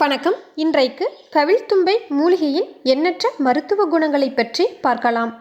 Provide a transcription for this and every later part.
வணக்கம். இன்றைக்கு கவிழ்த்தும்பை மூலிகையின் எண்ணற்ற மருத்துவ குணங்களை பற்றி பார்க்கலாம்.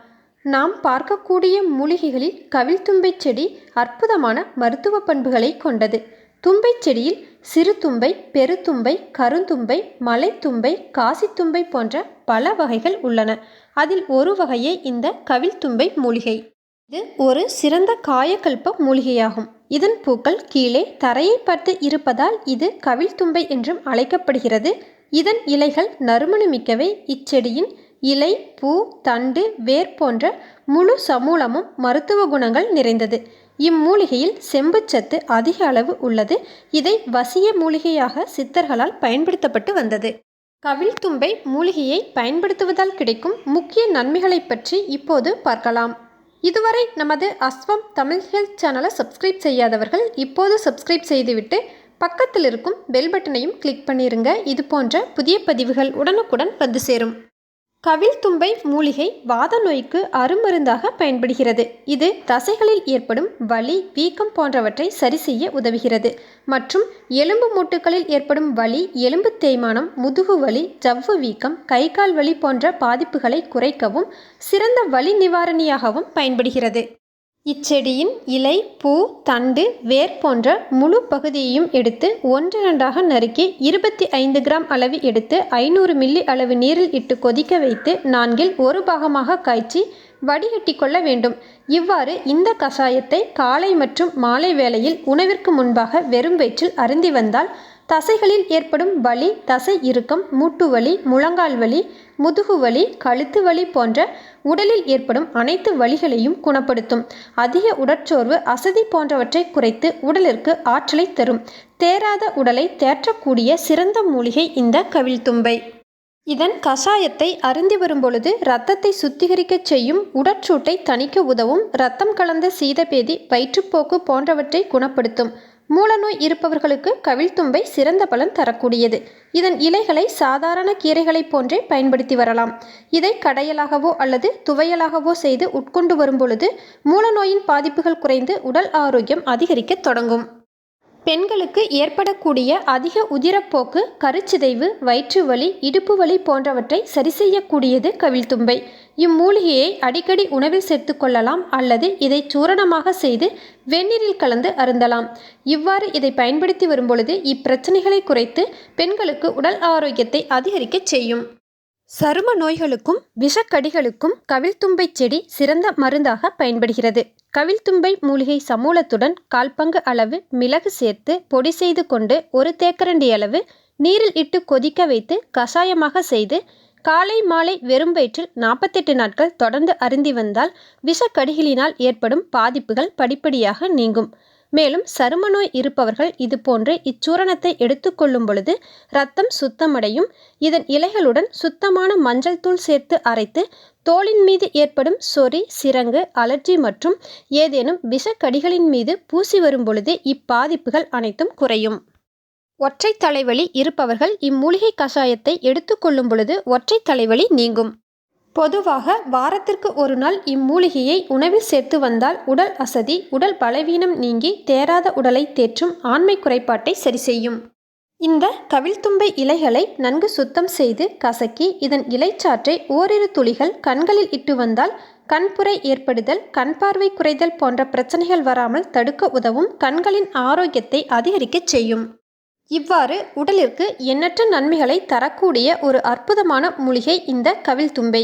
நாம் பார்க்கக்கூடிய மூலிகைகளில் கவிழ்த்தும்பை செடி அற்புதமான மருத்துவ பண்புகளை கொண்டது. தும்பை செடியில் சிறு தும்பை பெருத்தும்பை கருந்தும்பை மலைத்தும்பை காசித்தும்பை போன்ற பல வகைகள் உள்ளன. அதில் ஒரு வகையே இந்த கவிழ்த்தும்பை மூலிகை. இது ஒரு சிறந்த காயக்கல்ப மூலிகையாகும். இதன் பூக்கள் கீழே தரையை பார்த்து இருப்பதால் இது கவிழ்தும்பை என்றும் அழைக்கப்படுகிறது. இதன் இலைகள் நறுமணமிக்கவை இச்செடியின் இலை பூ தண்டு வேர் போன்ற முழு சமூலமும் மருத்துவ குணங்கள் நிறைந்தது. இம்மூலிகையில் செம்புச்சத்து அதிக அளவு உள்ளது. இதை வசிய மூலிகையாக சித்தர்களால் பயன்படுத்தப்பட்டு வந்தது. கவிழ்தும்பை மூலிகையை பயன்படுத்துவதால் கிடைக்கும் முக்கிய நன்மைகளை பற்றி இப்போது பார்க்கலாம். இதுவரை நமது அஸ்வம் தமிழ் ஹெல்த் சேனலை சப்ஸ்கிரைப் செய்யாதவர்கள் இப்போது சப்ஸ்கிரைப் செய்துவிட்டு பக்கத்தில் இருக்கும் பெல் பட்டனையும் கிளிக் பண்ணிருங்க. இது போன்ற புதிய பதிவுகள் உடனுக்குடன் வந்து சேரும். கவிழ்தும்பை மூலிகை வாத நோய்க்கு அருமருந்தாக பயன்படுகிறது. இது தசைகளில் ஏற்படும் வலி வீக்கம் போன்றவற்றை சரி செய்ய உதவுகிறது. மற்றும் எலும்பு மூட்டுகளில் ஏற்படும் வலி எலும்பு தேய்மானம் முதுகு வலி ஜவ்வு வீக்கம் கைகால் வலி போன்ற பாதிப்புகளை குறைக்கவும் சிறந்த வலி நிவாரணியாகவும் பயன்படுகிறது. இச்செடியின் இலை பூ தண்டு வேர் போன்ற முழு பகுதியையும் எடுத்து ஒன்றிரண்டாக நறுக்கி இருபத்தி ஐந்து கிராம் அளவு எடுத்து ஐநூறு மில்லி அளவு நீரில் இட்டு கொதிக்க வைத்து நான்கில் ஒரு பாகமாக காய்ச்சி வடிகட்டி கொள்ள வேண்டும். இவ்வாறு இந்த கஷாயத்தை காலை மற்றும் மாலை வேளையில் உணவிற்கு முன்பாக வெறும் வயிற்றில் அருந்தி வந்தால் தசைகளில் ஏற்படும் வலி தசை இறுக்கம் மூட்டு வலி முழங்கால் வலி முதுகு வலி கழுத்து வலி போன்ற உடலில் ஏற்படும் அனைத்து வலிகளையும் குணப்படுத்தும். அதிக உடற்சோர்வு அசதி போன்றவற்றை குறைத்து உடலிற்கு ஆற்றலை தரும். தேராத உடலை தேற்றக்கூடிய சிறந்த மூலிகை இந்த கவிழ்தும்பை இதன் கஷாயத்தை அருந்தி வரும்பொழுது இரத்தத்தை சுத்திகரிக்கச் செய்யும் உடற்சூட்டை தணிக்க உதவும் இரத்தம் கலந்த சீதபேதி வயிற்றுப்போக்கு போன்றவற்றை குணப்படுத்தும். மூலநோய் இருப்பவர்களுக்கு கவிழ்தும்பை சிறந்த பலன் தரக்கூடியது. இதன் இலைகளை சாதாரண கீரைகளைப் போன்றே பயன்படுத்தி வரலாம். இதை கடையலாகவோ அல்லது துவையலாகவோ செய்து உட்கொண்டு வரும்பொழுது மூலநோயின் பாதிப்புகள் குறைந்து உடல் ஆரோக்கியம் அதிகரிக்க தொடங்கும். பெண்களுக்கு ஏற்படக்கூடிய அதிக உதிரப்போக்கு கருச்சிதைவு வயிற்று வலி இடுப்பு வலி போன்றவற்றை சரி செய்யக்கூடியது இம்மூலிகையை அடிக்கடி உணவில் சேர்த்து கொள்ளலாம் அல்லது இதை சூரணமாக செய்து வெந்நீரில் கலந்து அருந்தலாம். இவ்வாறு இதை பயன்படுத்தி வரும்பொழுது இப்பிரச்சனைகளை குறைத்து பெண்களுக்கு உடல் ஆரோக்கியத்தை அதிகரிக்கச் செய்யும். சரும நோய்களுக்கும் விஷக்கடிகளுக்கும் கவிழ்த்தும்பை செடி சிறந்த மருந்தாக பயன்படுகிறது. கவிழ்தும்பை மூலிகை சமூலத்துடன் கால்பங்கு அளவு மிளகு சேர்த்து பொடி செய்து கொண்டு ஒரு தேக்கரண்டி அளவு நீரில் இட்டு கொதிக்க வைத்து கஷாயமாக செய்து காலை மாலை வெறும் வயிற்றில் நாற்பத்தெட்டு நாட்கள் தொடர்ந்து அருந்தி வந்தால் விஷக்கடிகளினால் ஏற்படும் பாதிப்புகள் படிப்படியாக நீங்கும். மேலும் சரும நோய் இருப்பவர்கள் இது போன்று இச்சூரணத்தை எடுத்துக்கொள்ளும் பொழுது இரத்தம் சுத்தமடையும். இதன் இலைகளுடன் சுத்தமான மஞ்சள் தூள் சேர்த்து அரைத்து தோலின் மீது ஏற்படும் சொறி சிரங்கு அலர்ஜி மற்றும் ஏதேனும் விஷக்கடிகளின் மீது பூசி வரும் பொழுது இப்பாதிப்புகள் அனைத்தும் குறையும். ஒற்றை தலைவலி இருப்பவர்கள் இம்மூலிகை கஷாயத்தை எடுத்துக்கொள்ளும் பொழுது ஒற்றை தலைவலி நீங்கும். பொதுவாக வாரத்திற்கு ஒரு நாள் இம்மூலிகையை உணவில் சேர்த்து வந்தால் உடல் அசதி உடல் பலவீனம் நீங்கி தேராத உடலை தேற்றும் ஆண்மை குறைபாட்டை சரி செய்யும். இந்த கவிழ்தும்பை இலைகளை நன்கு சுத்தம் செய்து கசக்கி இதன் இலைச்சாற்றை ஓரிரு துளிகள் கண்களில் இட்டு வந்தால் கண்புரை ஏற்படுதல் கண் பார்வை குறைதல் போன்ற பிரச்சனைகள் வராமல் தடுக்க உதவும் கண்களின் ஆரோக்கியத்தை அதிகரிக்கச் செய்யும். இவ்வாறு உடலிற்கு எண்ணற்ற நன்மைகளை தரக்கூடிய ஒரு அற்புதமான மூலிகை இந்த கவிழ்தும்பை